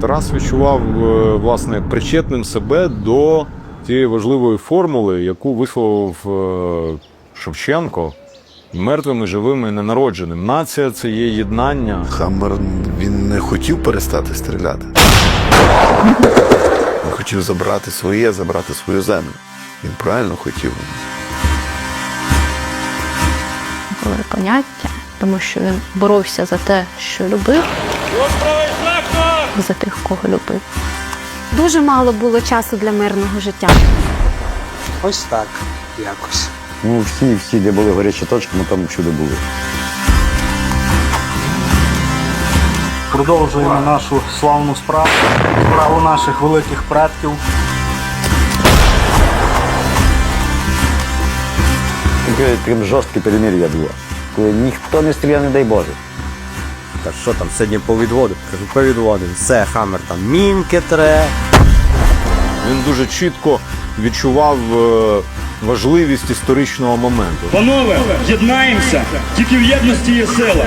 Тарас відчував е, власне причетним себе до тієї важливої формули, яку висловив е, Шевченко. Мертвим і живим і ненародженим. Нація це є єднання. Хаммер він не хотів перестати стріляти. Він хотів забрати своє, забрати свою землю. Він правильно хотів. були поняття, тому що він боровся за те, що любив, за тих, кого любив. Дуже мало було часу для мирного життя. Ось так якось. Ну, всі, всі, де були гарячі точки, ми там всюди були. Продовжуємо нашу славну справу, справу наших великих предків. Таке Таким жорстке перемир'я було. Коли ніхто не стріляє, не дай Боже. Та що там сьогодні повідводив? Кажу, повідводив. Все, хамер там мінки тре. Він дуже чітко відчував е, важливість історичного моменту. Панове, єднаємося! Тільки в єдності є сила.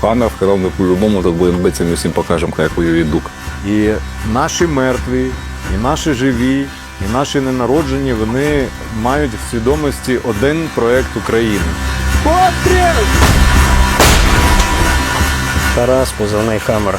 Хаммер сказав, ми по-любому тут будемо битися, ми всім покажемо, як воює дук. І наші мертві, і наші живі, і наші ненароджені, вони мають в свідомості один проект України. Тарас, позивний хамер.